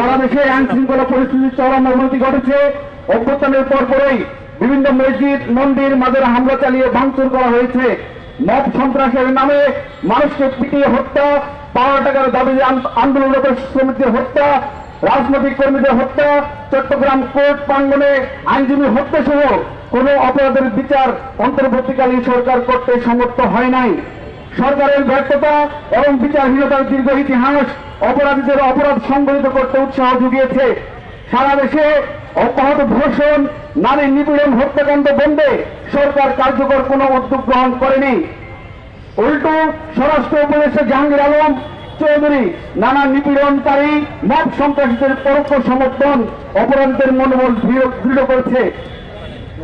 সারা দেশে আইন শৃঙ্খলা পরিস্থিতির চরম অবনতি ঘটেছে। অভ্যুত্থানের পরপরই বিভিন্ন মসজিদ, মন্দির মাদের হামলা চালিয়ে ভাঙচুর করা হয়েছে। মব সন্ত্রাসের নামে মানুষকে পিটিয়ে হত্যা পাওয়ার টাকার আন- আন্দোলনরত শ্রমিকদের হত্যা, রাজনৈতিক কর্মীদের হত্যা, চট্টগ্রাম কোর্ট প্রাঙ্গনে আইনজীবী হত্যা সহ কোন অপরাধের বিচার অন্তর্বর্তীকালীন সরকার করতে সমর্থ হয় নাই। সরকারের ব্যর্থতা এবং বিচারহীনতার দীর্ঘ ইতিহাস অপরাধীদের অপরাধ সংগঠিত করতে উৎসাহ জুগিয়েছে সারা দেশে অব্যাহত ধর্ষণ, নারী নিপীড়ন হত্যাকাণ্ড বন্ধে সরকার কার্যকর কোনো উদ্যোগ গ্রহণ করেনি। উল্টো, স্বরাষ্ট্র উপদেষ্টা জাহাঙ্গীর আলম চৌধুরী নানা নিপীড়নকারী, মব সন্ত্রাসীদের পরোক্ষ সমর্থন অপরাধীদের মনোবল দৃঢ় করেছে।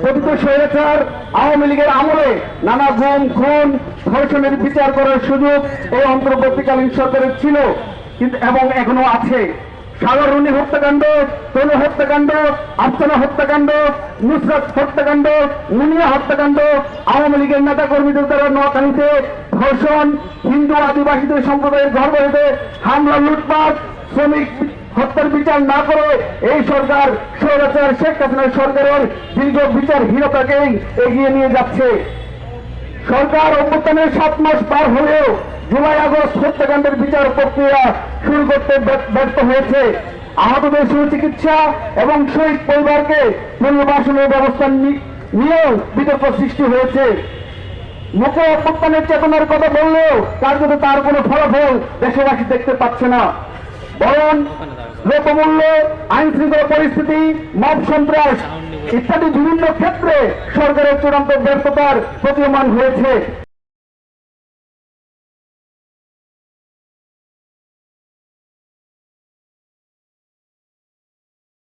প্রকৃত স্বৈরাচার আওয়ামী লীগের আমলে নানা গুম, খুন, ধর্ষণের বিচার করার সুযোগ এই অন্তর্বর্তীকালীন সরকারের ছিল। কিন্তু এবং এখনও আছে। সাগরণী হত্যাকাণ্ড, তনু হত্যাকাণ্ড আফসানা হত্যাকাণ্ড, নুসরাত হত্যাকাণ্ড, মুনিয়া হত্যাকাণ্ড, আওয়ামী লীগের নেতা কর্মীদের দ্বারা নোয়াখালীতে ধর্ষণ, হিন্দু আদিবাসীদের সম্প্রদায়ের ঘর বাড়িতে হামলা, লুটপাট, শ্রমিক হত্যার বিচার না করে এই সরকার, স্বৈরাচার শেখ হাসিনার সরকারের দীর্ঘ বিচারহীনতাকেই এগিয়ে নিয়ে যাচ্ছে। সরকার অভ্যুত্থানের সাত মাস পার হলেও জুলাই আগস্ট হত্যাকাণ্ডের বিচার প্রক্রিয়া শুরু করতে ব্যর্থ- হয়েছে। আহতদের সুচিকিৎসা এবং শহীদ পরিবারকে পুনর্বাসনের ব্যবস্থা নিয়েও বিতর্ক সৃষ্টি হয়েছে। মুখে অভ্যুত্থানের চেতনার কথা বললেও কার্যত তার কোনো ফলাফল দেশবাসী দেখতে পাচ্ছে না। বরং দ্রব্যমূল্য আইন শৃঙ্খলা পরিস্থিতি মব সন্ত্রাস ইত্যাদি বিভিন্ন ক্ষেত্রে সরকারের চূড়ান্ত ব্যর্থতার প্রতীয়মান হয়েছে।